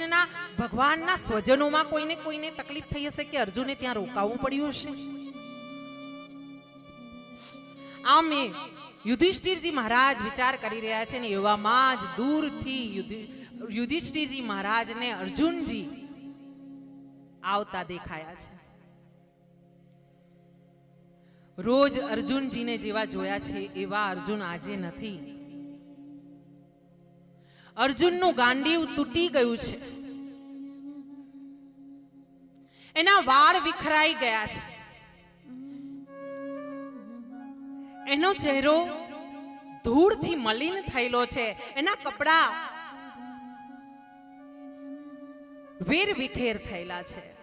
કૃષ્ણના ભગવાનના સ્વજનોમાં કોઈને કોઈને તકલીફ થઈ હશે કે અર્જુને ત્યાં રોકાવું પડ્યું હશે? આમ મેં યુધિષ્ઠિરજી મહારાજ વિચાર કરી રહ્યા છે ને એવામાં જ દૂરથી યુધિષ્ઠિરજી મહારાજને અર્જુનજી આવતા દેખાયા છે. રોજ અર્જુનજીને જેવા જોયા છે એવા અર્જુન આજે નથી. અર્જુનનું ગાંડીવ તૂટી ગયું છે. એના વાળ વિખરાઈ ગયા છે. એનો ચહેરો ધૂળથી મલિન થયેલો છે. એના કપડા વેર વિખેર થયેલા છે.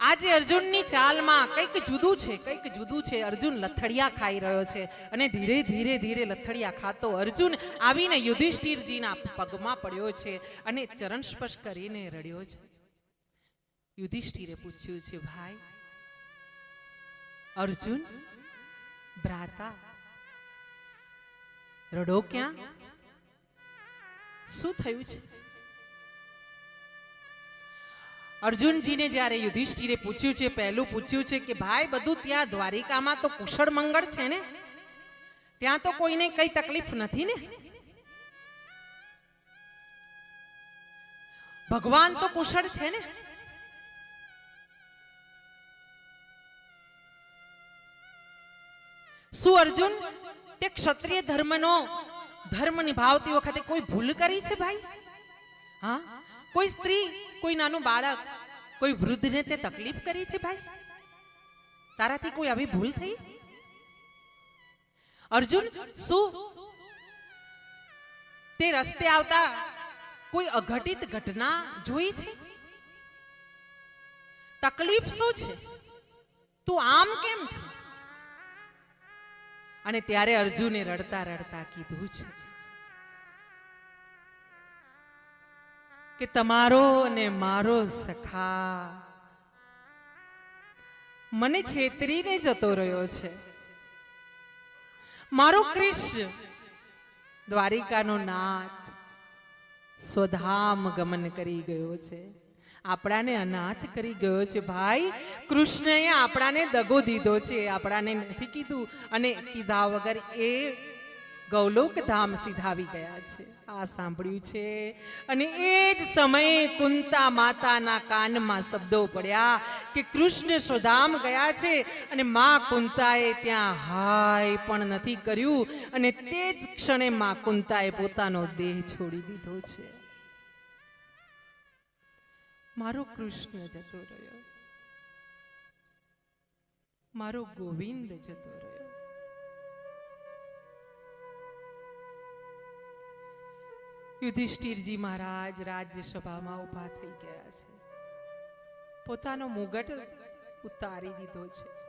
આજે અર્જુનની ચાલમાં કંઈક જુદું છે, કંઈક જુદું છે. અર્જુન લથડિયા ખાઈ રહ્યો છે અને ધીરે ધીરે ધીરે લથડિયા ખાતો અર્જુન આવીને યુધિષ્ઠિરજીના પગમાં પડ્યો છે અને ચરણ સ્પર્શ કરીને રડ્યો છે. યુધિષ્ઠિરે પૂછ્યું છે, ભાઈ, અર્જુન, ભ્રાતા, રડો ક્યાં? શું થયું છે? અર્જુનજીને જ્યારે યુધિષ્ઠિરે પૂછ્યું છે, પહેલું પૂછ્યું છે કે, ભાઈ, બધું ત્યાં દ્વારિકામાં તો કુશળ મંગળ છે ને? ત્યાં તો કોઈને કઈ તકલીફ નથી ને? ભગવાન તો કુશળ છે ને? શું અર્જુન, તે ક્ષત્રિય ધર્મનો ધર્મ નિભાવતી વખતે કોઈ ભૂલ કરી છે ભાઈ? હા? કોઈ સ્ત્રી, કોઈ નાનું બાળક, કોઈ વૃદ્ધને તે તકલીફ કરી છે ભાઈ? તારાથી કોઈ આવી ભૂલ થઈ? અર્જુન, શું? તે રસ્તે આવતા કોઈ અઘટિત ઘટના જોઈ છે? તકલીફ શું છે? તું આમ કેમ છે? અને ત્યારે અર્જુને રડતા રડતા કીધું છે. કે તમારો અને મારો સખા. મને છેતરીને જતો રહ્યો છે. મારો કૃષ્ણ દ્વારિકાનો નાથ સ્વધામ ગમન કરી ગયો છે. આપણાને અનાથ કરી ગયો છે. ભાઈ, કૃષ્ણએ આપણાને દગો દીધો છે. આપણાને નથી કીધું. અને કીધા વગર એ ગૌલોક ધામ સીધાવી ગયા છે. આ સાંભળ્યું છે. અને એ જ સમયે કુંતા માતાના કાનમાં શબ્દો પડ્યા કે કૃષ્ણ સ્વધામ ગયા છે અને મા કુંતાએ ત્યાં હાય પણ નથી કર્યું અને તે જ ક્ષણે મા કુંતાએ પોતાનો દેહ છોડી દીધો છે. મારો કૃષ્ણ જતો રહ્યો. મારો ગોવિંદ જતો રહ્યો. યુધિષ્ઠિરજી મહારાજ રાજ્યસભામાં ઊભા થઈ ગયા છે. પોતાનો મુગટ ઉતારી દીધો છે.